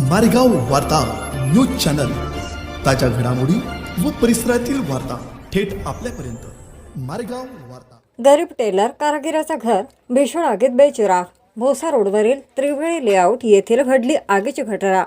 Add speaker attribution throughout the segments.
Speaker 1: मारेगाव वार्ता news channel. ताज्या घडामोडी व परिसरातील वार्ता थेट आपल्यापर्यंत. मारेगाव वार्ता.
Speaker 2: गरीब टेलर कारागिराचं घर भीषण आगीत बेचिराग भोसा रोडवरील त्रिवेळी लेआउट येथील घडली आगीची घटना.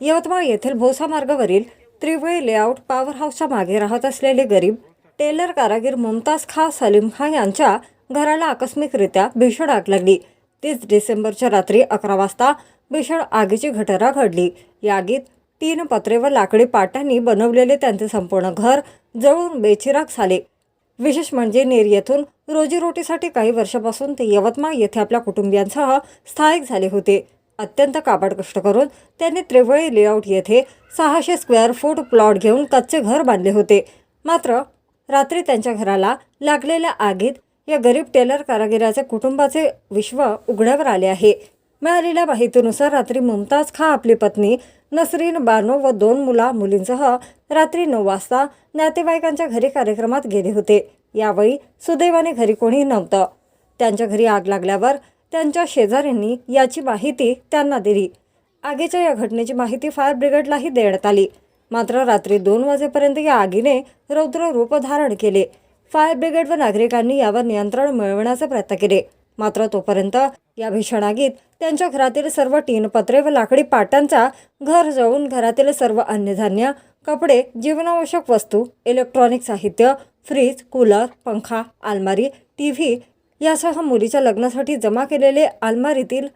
Speaker 2: यवतमाळ येथील भोसा मार्गावरील त्रिवेळी लेआउट पॉवर हाऊसच्या मागे राहत असलेले गरीब टेलर कारागीर मुमताज खा सलीम खान यांच्या घराला आकस्मिकरित्या भीषण आग लागली. तीस डिसेंबरच्या रात्री अकरा वाजता भीषण आगीची घटना घडली. या आगीत तीन पत्रे व लाकडी पाट्यांनी बनवलेले त्यांचे संपूर्ण घर जळून बेचिराग झाले. विशेष म्हणजे नेर येथून रोजीरोटीसाठी काही वर्षापासून ते यवतमाळ येथे आपल्या कुटुंबियांसह स्थायिक झाले होते. अत्यंत काबाड कष्ट करून त्यांनी त्रिवळी लेआउट येथे सहाशे स्क्वेअर फूट प्लॉट घेऊन कच्चे घर बांधले होते. मात्र रात्री त्यांच्या घराला लागलेल्या आगीत या गरीब टेलर कारागिराचे कुटुंबाचे विश्व उघड्यावर आले आहे. मिळालेल्या माहितीनुसार रात्री मुमताज खा आपली पत्नी नसरीन बानो व दोन मुला मुलींसह रात्री नऊ वाजता नातेवाईकांच्या घरी कार्यक्रमात गेले होते. यावेळी सुदैवाने घरी कोणी नव्हतं. त्यांच्या घरी आग लागल्यावर त्यांच्या शेजाऱ्यांनी याची माहिती त्यांना दिली. आगीच्या या घटनेची माहिती फायर ब्रिगेडलाही देण्यात आली. मात्र रात्री दोन वाजेपर्यंत या आगीने रौद्र रूप धारण केले. फायर ब्रिगेड व नागरिकांनी यावर नियंत्रण मिळवण्याचे प्रयत्न केले. मात्र तोपर्यंत या भीषण आगीत त्यांच्या घरातील सर्व टीन पत्रे व लाकडी पाटांचा घर जळून घरातील सर्व अन्नधान्य कपडे जीवनावश्यक वस्तू इलेक्ट्रॉनिक साहित्य फ्रीज कूलर पंखा आलमारी टी व्ही यासह मुलीच्या लग्नासाठी जमा केलेले आलमारीतील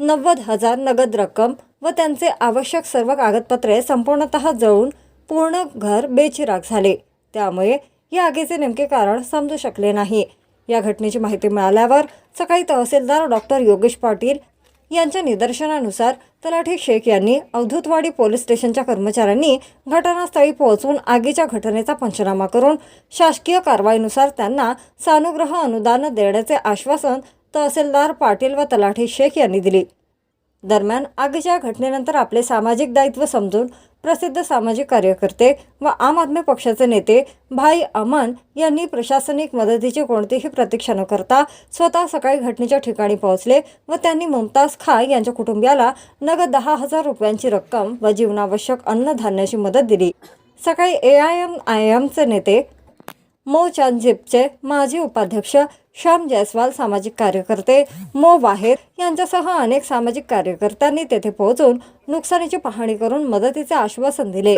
Speaker 2: नव्वद हजार नगद रक्कम व त्यांचे आवश्यक सर्व कागदपत्रे संपूर्णतः जळून पूर्ण घर बेचिराग झाले. त्यामुळे या आगीचे नेमके कारण समजू शकले नाही. या घटनेची माहिती मिळाल्यावर सकाळी तहसीलदार डॉक्टर योगेश पाटील यांच्या निदर्शनानुसार तलाठी शेख यांनी अवधूतवाडी पोलीस स्टेशनच्या कर्मचाऱ्यांनी घटनास्थळी पोहोचून आगीच्या घटनेचा पंचनामा करून शासकीय कारवाईनुसार त्यांना सानुग्रह अनुदान देण्याचे आश्वासन तहसीलदार पाटील व तलाठी शेख यांनी दिली. दरम्यान आगीच्या घटनेनंतर आपले सामाजिक दायित्व समजून प्रसिद्ध सामाजिक कार्यकर्ते व आम आदमी पक्षाचे नेते भाई अमन यांनी प्रशासनिक मदतीची कोणतीही प्रतीक्षा न करता स्वतः सकाळी घटनेच्या ठिकाणी पोहोचले व त्यांनी मुमताज खा यांच्या कुटुंबियाला नगद दहा हजार रुपयांची रक्कम व जीवनावश्यक अन्नधान्याची मदत दिली. सकाळी ए आय एम आय एमचे नेते मो चांदजिपचे माजी उपाध्यक्ष श्याम जयस्वाल सामाजिक कार्यकर्ते मो वाहेर यांच्यासह अनेक सामाजिक कार्यकर्त्यांनी तेथे पोहोचून नुकसानीची पाहणी करून मदतीचे आश्वासन दिले.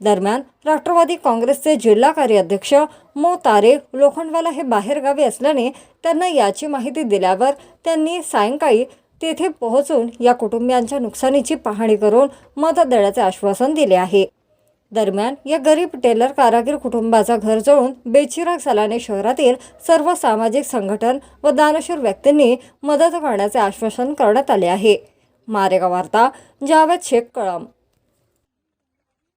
Speaker 2: दरम्यान राष्ट्रवादी काँग्रेसचे जिल्हा कार्याध्यक्ष मो तारे लोखंडवाला हे बाहेरगावी असल्याने त्यांना याची माहिती दिल्यावर त्यांनी सायंकाळी तेथे पोहोचून या कुटुंबियांच्या नुकसानीची पाहणी करून मदत देण्याचे आश्वासन दिले आहे. दरम्यान या गरीब टेलर कारागीर कुटुंबाचा घर जळून बेचिराग झाल्याने शहरातील सर्व सामाजिक संघटन व दानशूर व्यक्तींनी मदत करण्याचे आश्वासन करण्यात आले आहे. मारेगाव वार्ता जावेद शेख कळम